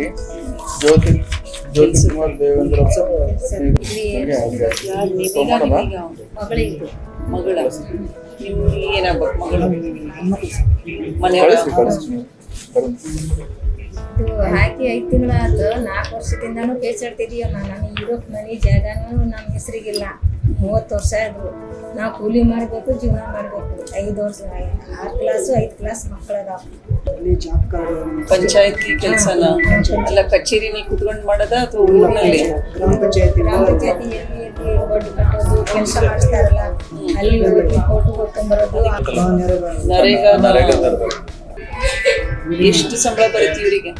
ಶ್ರೀ ಜ್ಯೋತಿ ಜ್ಯೋತಿ ಕುಮಾರ್ ದೇವೇಂದ್ರ ಮಗಳ? ನಿಮ್ಗೆ ಏನಾಗ್ಬೇಕು? ಮಗಳು ಹಾಕಿ ಐದು ನಾಲ್ಕು ವರ್ಷದಿಂದನೂ ಪೇಚಾಡ್ತಿದೀಯಮ್ಮ ನಾನು ಇರೋಕ್ ಮನೆ ಜಾಗನೂ ನಮ್ಮ ಹೆಸರಿಗಿಲ್ಲ. ಮೂವತ್ತು ವರ್ಷ ಆದರು ನಾವು ಕೂಲಿ ಮಾಡಬೇಕು ಜೀವನ ಮಾಡಬೇಕು. ಐದು ವರ್ಷ ಆರು ಕ್ಲಾಸು ಐದು ಕ್ಲಾಸ್ ಮಕ್ಕಳದಾವ ಪಂಚಾಯತಿ ಕೆಲಸನ? ಅಲ್ಲ ಕಚೇರಿನಲ್ಲಿ ಕುತ್ಕೊಂಡು ಮಾಡೋದ ಅಥವಾ ಊರಿನಲ್ಲಿ? ಗ್ರಾಮ ಪಂಚಾಯತಿ ಗ್ರಾಮ ಪಂಚಾಯತಿ ಎಲ್ಲಿ ಎಲ್ಲಿ ಒಡ್ಡು ಕಟ್ಟೋದು ಕೆಲಸ ಮಾಡಿಸ್ತಾರಲ್ಲ ಅಲ್ಲಿ ಹೋಗಿ ಫೋಟೋ ಕೊಟ್ಕೊಂಡ್ಬರೋದು ನರೇಗಾ. ಎಷ್ಟು ಸಂಬಳ ಬರುತ್ತೆ ಇವರಿಗೆ?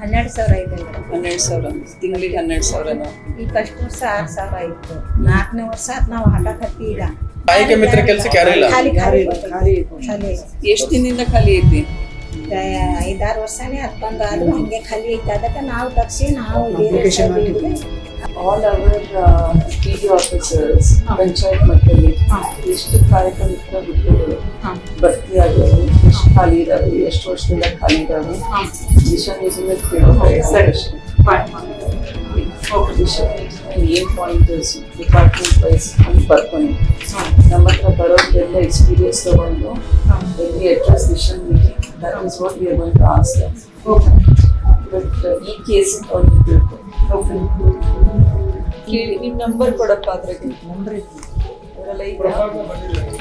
ಹನ್ನೆರಡು ಸಾವಿರ ಐತೆ ಹನ್ನೆರಡು ಸಾವಿರ. ತಿಂಗಳಿಗೆ ಹನ್ನೆರಡು ಸಾವಿರನ? ಈ ಫಸ್ಟ್ ವರ್ಷ ಆರು ಸಾವಿರ ಇತ್ತು. ನಾಲ್ಕನೇ ವರ್ಷ ಆತ್ ನಾವು ಹಾಕಕತ್ತಿ ಈಗ. ಕಾಯಕ ಮಿತ್ರ ಕೆಲಸಕ್ಕೆ ಯಾರು ಇಲ್ಲ? ಖಾಲಿ ಖಾಲಿ ಖಾಲಿ ಖಾಲಿ ಎಷ್ಟು ದಿನದಿಂದ ಖಾಲಿ ಐತಿ? ಐದಾರು ವರ್ಷನೇ ಹತ್ತೊಂದು ಆದ್ರೂ ಹಂಗೆ ಖಾಲಿ ಐತೆ. ಅದಕ್ಕೆ ನಾವು ತಗ್ಸಿ ನಾವು. All our P D officers panchayat ಮಟ್ಟದಲ್ಲಿ ಎಷ್ಟು ಕಾಯಕ ಮಿತ್ರ ಖಾಲಿ ಇದಾವೆ ಎಷ್ಟು ವರ್ಷದಿಂದ ಖಾಲಿ ಇದಾವೆ ದಿಶಾ ನೀತಿನ ಕೇಳ್ತಾರೆ ದಿಶಾ. ಏನ್ ಪಾಯಿಂಟ್ ಡಿಪಾರ್ಟ್ಮೆಂಟ್ ವೈಸ್ ಅಂತ ಬರ್ಕೊಂಡು ನಮ್ಮ ಹತ್ರ ಬರೋದೆಲ್ಲ ಎಕ್ಸ್ಪೀರಿಯನ್ಸ್ ತಗೊಂಡು ಎಲ್ಲಿ ಅಡ್ರೆಸ್ ದಿಶಾ ನೀತಿ that is what we are to ask but ಈ ಕೇಸ್ ಅವ್ರಿಗೆ ತಿಳ್ಕೊ. ಕೇಳಿ ನಿಮ್ಮ ನಂಬರ್ ಕೊಡಕ್ಕಾದ್ರೆ ನಂಬರ್ ಅದೆಲ್ಲ ಇದೆಯಾ?